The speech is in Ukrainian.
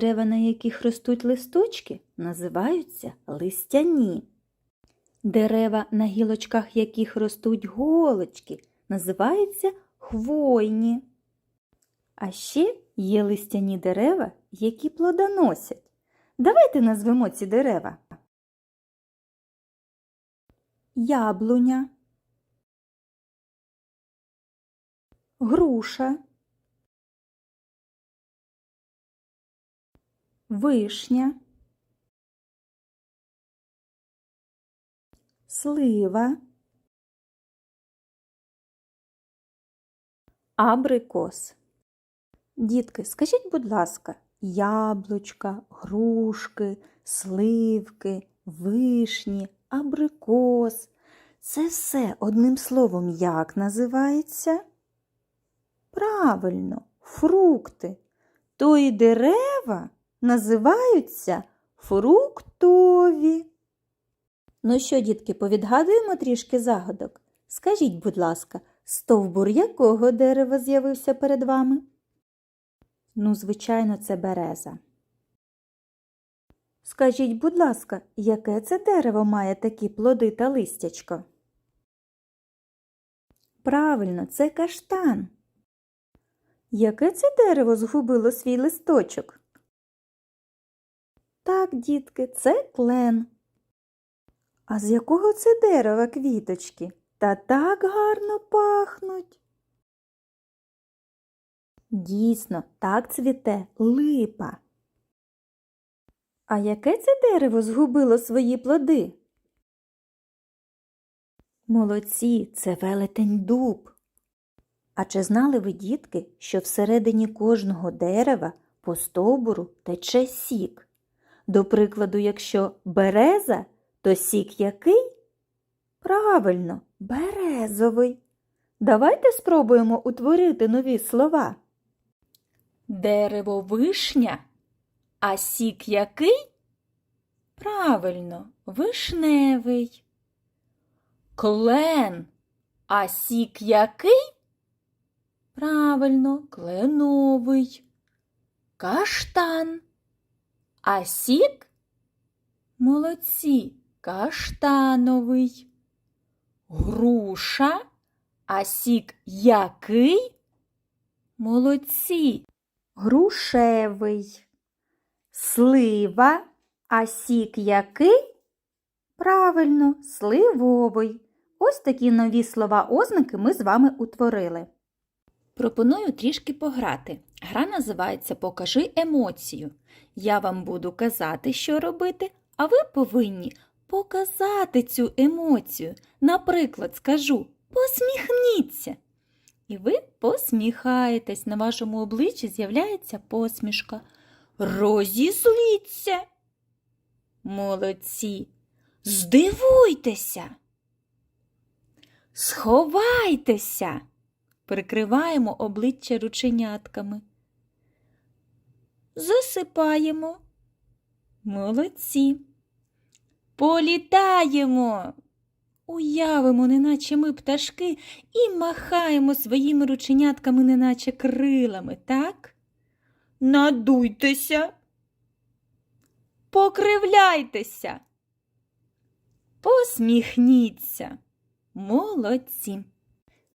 Дерева, на яких ростуть листочки, називаються листяні. Дерева, на гілочках яких ростуть голочки, називаються хвойні. А ще є листяні дерева, які плодоносять. Давайте назвемо ці дерева. Яблуня, груша, вишня, слива, абрикос. Дітки, скажіть, будь ласка, яблучка, грушки, сливки, вишні, абрикос. Це все одним словом як називається? Правильно, фрукти. То і дерева називаються фруктові. Ну що, дітки, повідгадуємо трішки загадок? Скажіть, будь ласка, стовбур якого дерева з'явився перед вами? Ну, звичайно, це береза. Скажіть, будь ласка, яке це дерево має такі плоди та листячко? Правильно, це каштан. Яке це дерево згубило свій листочок? Так, дітки, це клен. А з якого це дерева квіточки? Та так гарно пахнуть. Дійсно, так цвіте липа. А яке це дерево згубило свої плоди? Молодці, це велетень дуб. А чи знали ви, дітки, що всередині кожного дерева по стовбуру тече сік? До прикладу, якщо береза, то сік який? Правильно, березовий. Давайте спробуємо утворити нові слова. Дерево вишня, а сік який? Правильно, вишневий. Клен, а сік який? Правильно, кленовий. Каштан. А сік? Молодці, каштановий. Груша, а сік який? Молодці. Грушевий. Слива, а сік який? Правильно, сливовий. Ось такі нові слова ознаки ми з вами утворили. Пропоную трішки пограти. Гра називається Покажи емоцію. Я вам буду казати, що робити, а ви повинні показати цю емоцію. Наприклад, скажу посміхніться. І ви посміхаєтесь, на вашому обличчі з'являється посмішка. Розізліться. Молодці. Здивуйтеся. Сховайтеся. Прикриваємо обличчя рученятками. Засипаємо. Молодці. Політаємо. Уявимо, неначе ми пташки, і махаємо своїми рученятками, неначе крилами, так? Надуйтеся. Покривляйтеся. Посміхніться. Молодці.